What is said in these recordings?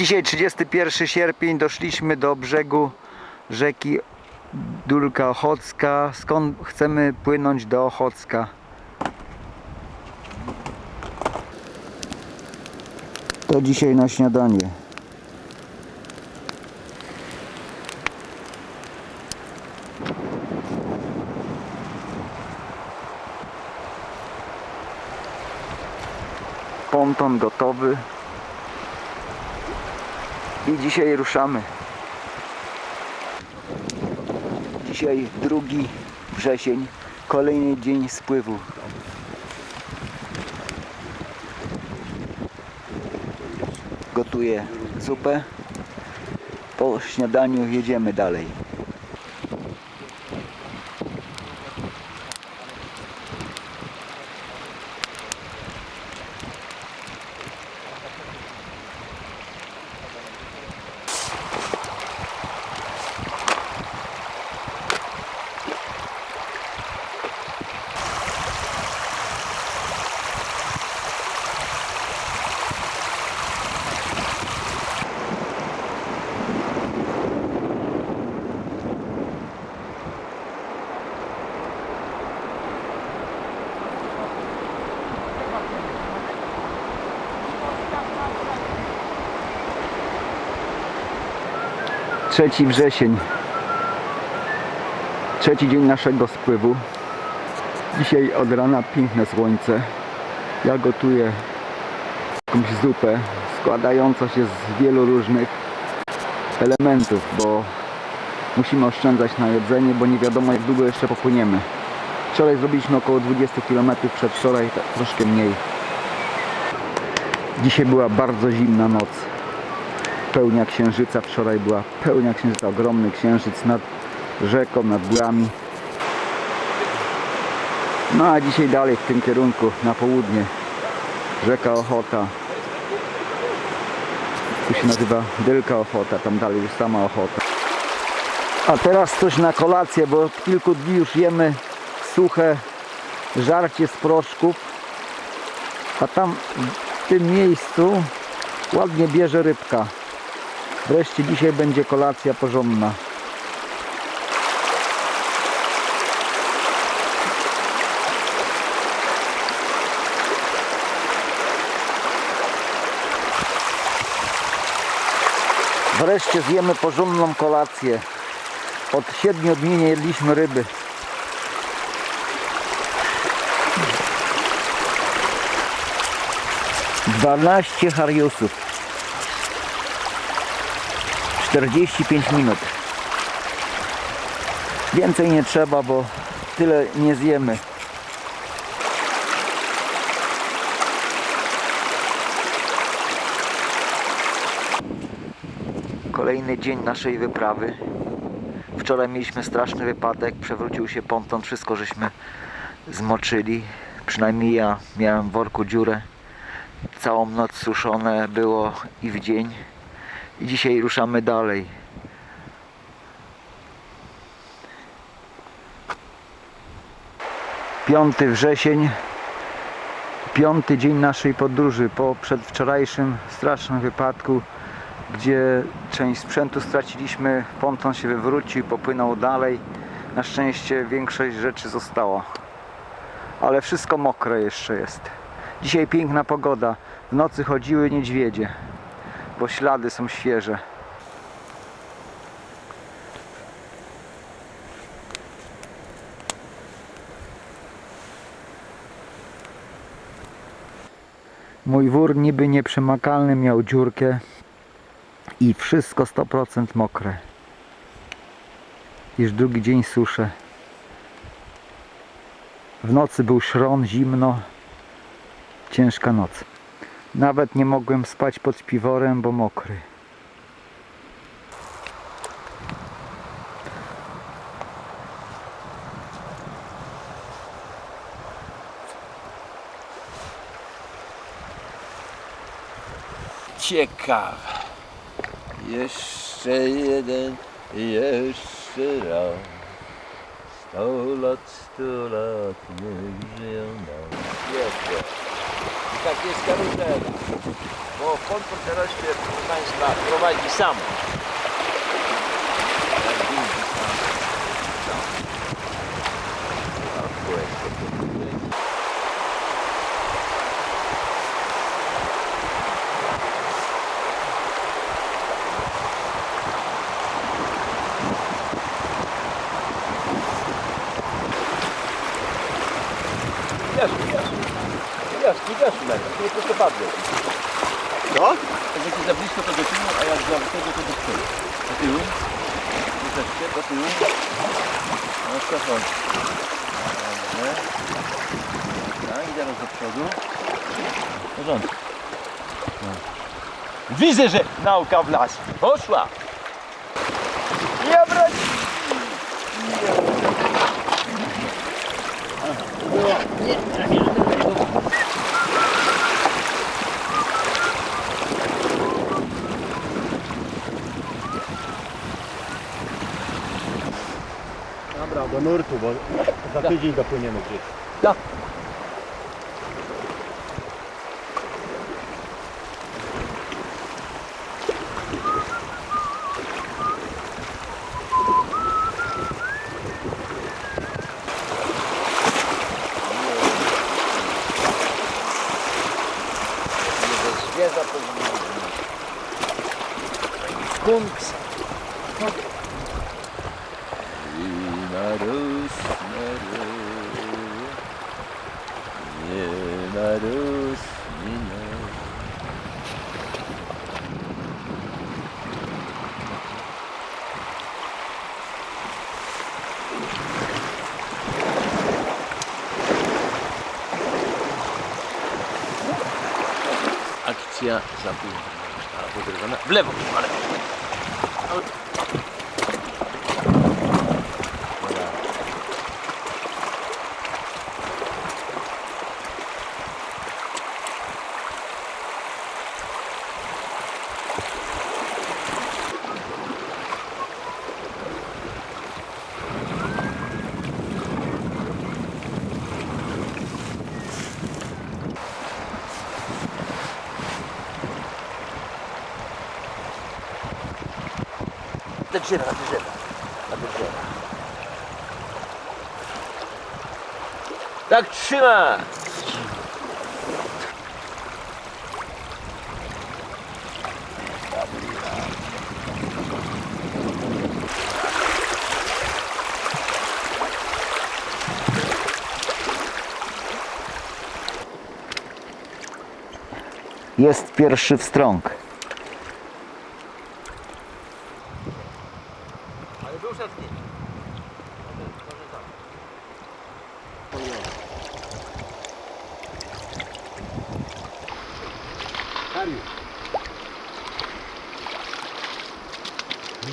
Dzisiaj 31 sierpień doszliśmy do brzegu rzeki Dulka Ochocka, skąd chcemy płynąć do Ochocka. To dzisiaj na śniadanie. Ponton gotowy. I dzisiaj ruszamy. Dzisiaj drugi wrzesień, kolejny dzień spływu. Gotuję zupę. Po śniadaniu jedziemy dalej. Trzeci wrzesień. Trzeci dzień naszego spływu. Dzisiaj od rana piękne słońce. Ja gotuję jakąś zupę składającą się z wielu różnych elementów, bo musimy oszczędzać na jedzenie, bo nie wiadomo jak długo jeszcze popłyniemy. Wczoraj zrobiliśmy około 20 km, przedwczoraj troszkę mniej. Dzisiaj była bardzo zimna noc pełnia księżyca. Wczoraj była pełnia księżyca, ogromny księżyc nad rzeką, nad górami. No a dzisiaj dalej w tym kierunku, na południe. Rzeka Ochota. Tu się nazywa Dylka Ochota, tam dalej już sama Ochota. A teraz coś na kolację, bo od kilku dni już jemy suche żarcie z proszków. A tam w tym miejscu ładnie bierze rybka. Wreszcie dzisiaj będzie kolacja porządna. Wreszcie zjemy porządną kolację. Od siedmiu dni nie jedliśmy ryby. Dwanaście hariusów. 45 minut. Więcej nie trzeba, bo tyle nie zjemy. Kolejny dzień naszej wyprawy. Wczoraj mieliśmy straszny wypadek, przewrócił się ponton, wszystko żeśmy zmoczyli. Przynajmniej ja miałem w worku dziurę. Całą noc suszone było i w dzień. I dzisiaj ruszamy dalej. Piąty wrzesień, piąty dzień naszej podróży po przedwczorajszym strasznym wypadku, gdzie część sprzętu straciliśmy, ponton się wywrócił, popłynął dalej. Na szczęście większość rzeczy została, ale wszystko mokre jeszcze jest. Dzisiaj piękna pogoda, w nocy chodziły niedźwiedzie bo ślady są świeże. Mój wór niby nieprzemakalny miał dziurkę i wszystko 100% mokre. Już drugi dzień suszę. W nocy był szron, zimno, ciężka noc. Nawet nie mogłem spać pod piworem, bo mokry. Ciekawe. Jeszcze jeden, jeszcze raz. Sto lat, sto lat, niech żyją nam. Jeszcze. Tak jest karuzela. Bo ponton teraz się, proszę Państwa, prowadzi sam. Jak jeździ sam. Sam. A kółeczko to tutaj. Wiesz, wiesz. Wiesz, nie Mary. Nie prosto padło. Co? Jak będzie za blisko to do tyłu, a jak za tego to do przodu. Do tyłu. Troszeczkę, do tyłu. No stefan. Dobrze. Tak, i teraz do przodu. W porządku. No. Widzę, że nauka w las. Poszła. Nie brać. Dobra, do nurtu, bo za tydzień dopłyniemy gdzieś. Tak. Zwierza powinny być. Kunks. I na Rus, na Rus, nie na Rus, nie na Akcja zapłynęła. W lewo, ale. Te drzewa, te drzewa. Na te drzewa. Tak trzyma! Jest pierwszy wstrąg.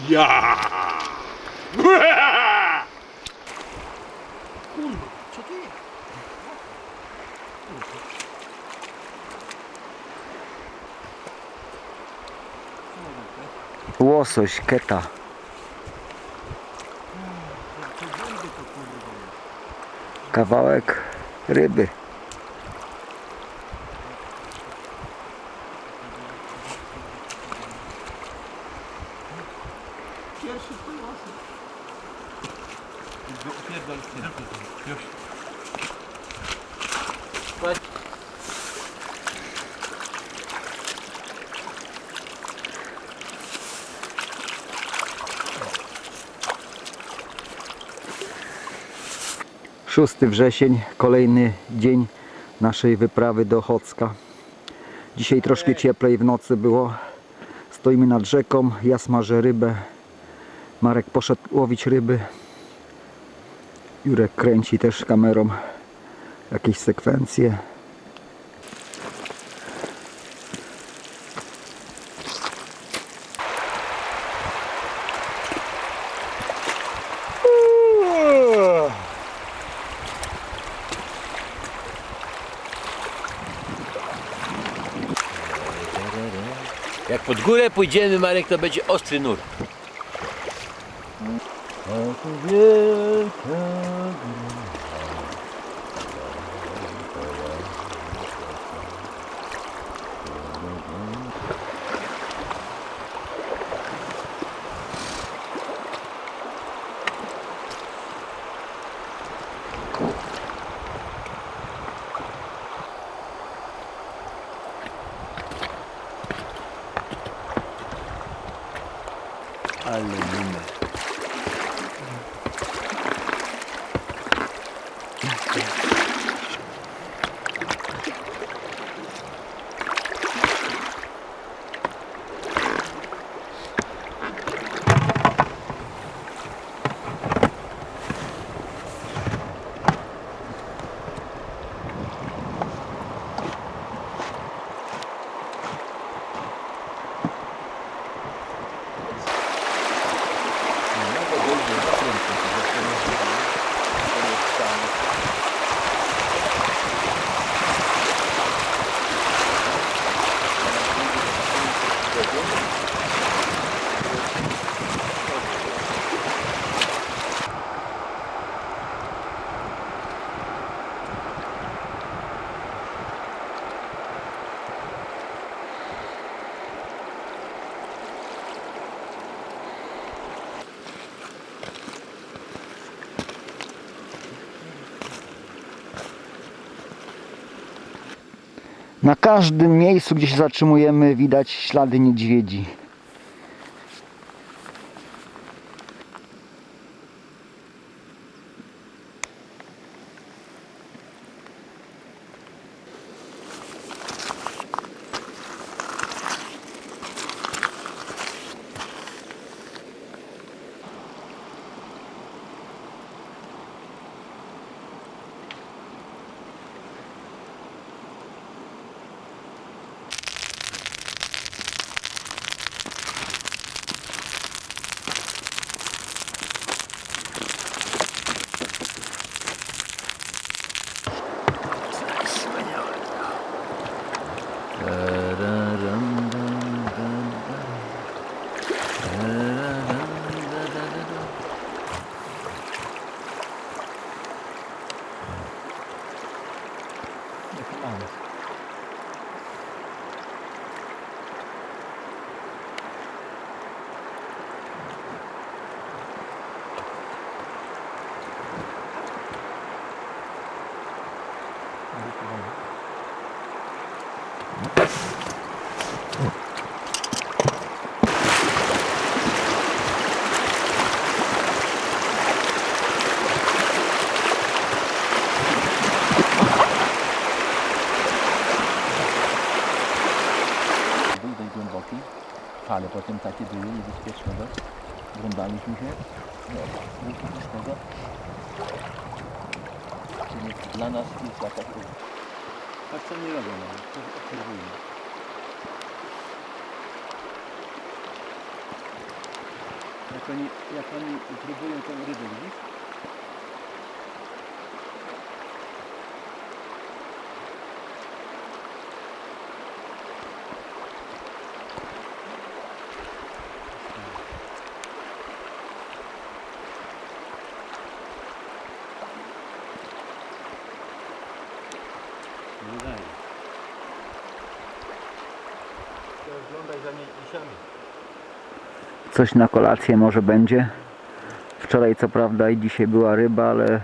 Ja! Kurwa, co to jest? Łosoś, keta. Kawałek ryby. Szósty wrzesień, kolejny dzień naszej wyprawy do Chocka. Dzisiaj troszkę cieplej w nocy było. Stoimy nad rzeką, ja smażę rybę. Marek poszedł łowić ryby. Jurek kręci też kamerą jakieś sekwencje. Jak pod górę pójdziemy, Marek, to będzie ostry nur. wielka Na każdym miejscu, gdzie się zatrzymujemy, widać ślady niedźwiedzi. Fale potem takie były niebezpieczne dość. Oglądaliśmy się. No, z tego. Czyli dla nas jest jakaś Tak co nie robią, no. to obserwujmy. Jak oni, jak oni próbują tą rybę, widzisz? Nie. Oglądaj za. Coś na kolację może będzie. Wczoraj co prawda i dzisiaj była ryba, ale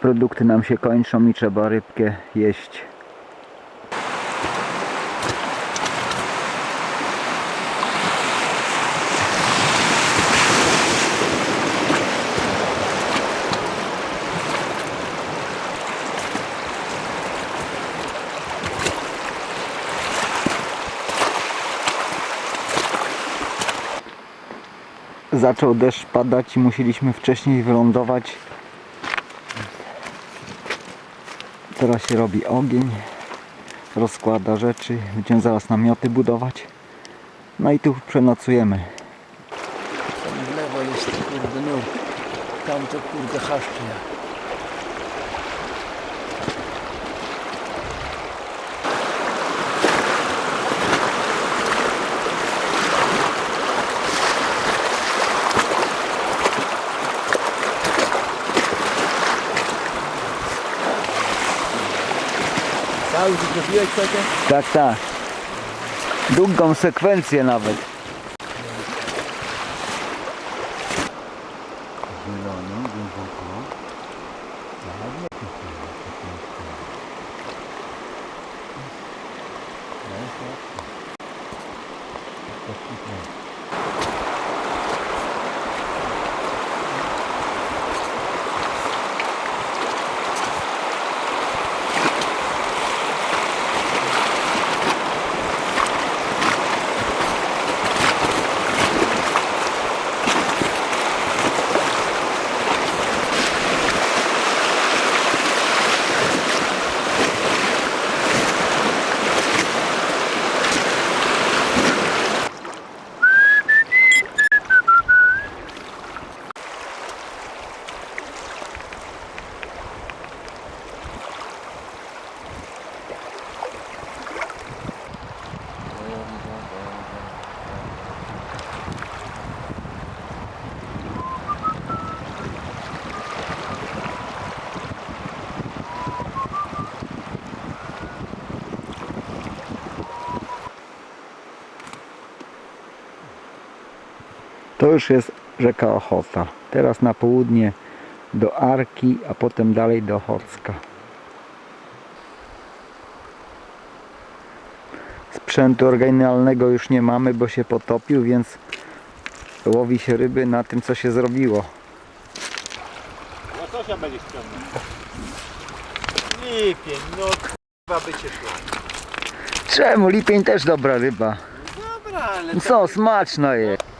produkty nam się kończą i trzeba rybkę jeść. Zaczął deszcz padać i musieliśmy wcześniej wylądować. Teraz się robi ogień, rozkłada rzeczy, będziemy zaraz namioty budować. No i tu przenocujemy. Tam w lewo jest kurde nurt. Tam to kurde chaszcze. już zrobiłeś takie? Tak, tak. Długą sekwencję nawet. To już jest rzeka Ochota. Teraz na południe do Arki, a potem dalej do Ochocka. Sprzętu oryginalnego już nie mamy, bo się potopił, więc łowi się ryby na tym, co się zrobiło. Łososia będziesz ciągnął. Lipień, no k***a by cię szło. Czemu? Lipień też dobra ryba. Dobra, ale Co, smaczno jest.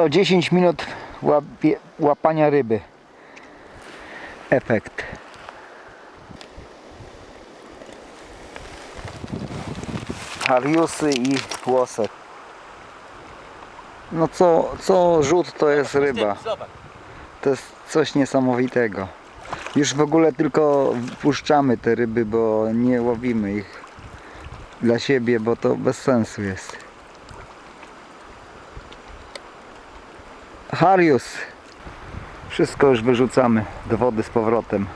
To 10 minut łapie, łapania ryby. Efekt. Hariusy i łosek. No co, co rzut to jest ryba. To jest coś niesamowitego. Już w ogóle tylko wpuszczamy te ryby, bo nie łowimy ich dla siebie, bo to bez sensu jest. Harius. Wszystko już wyrzucamy do wody z powrotem.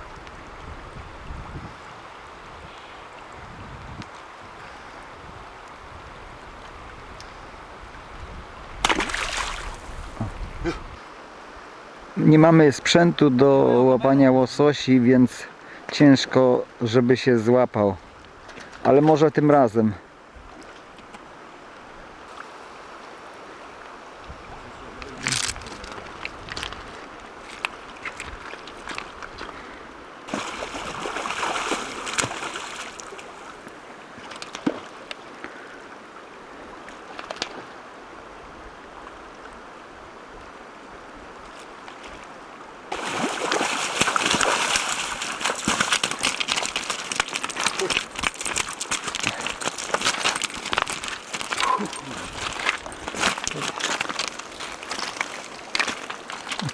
Nie mamy sprzętu do łapania łososi, więc ciężko, żeby się złapał. Ale może tym razem.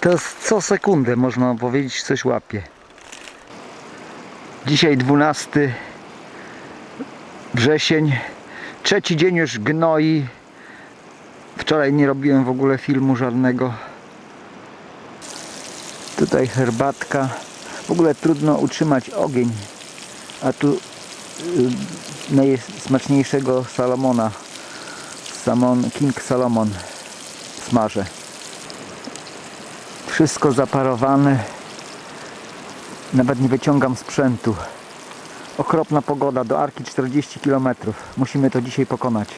To jest co sekundę można powiedzieć coś łapie. Dzisiaj 12 wrzesień. Trzeci dzień już gnoi. Wczoraj nie robiłem w ogóle filmu żadnego. Tutaj herbatka. W ogóle trudno utrzymać ogień. A tu y, najsmaczniejszego Salomona. Salmon, King Salomon smażę. Wszystko zaparowane. Nawet nie wyciągam sprzętu. Okropna pogoda, do Arki 40 km. Musimy to dzisiaj pokonać.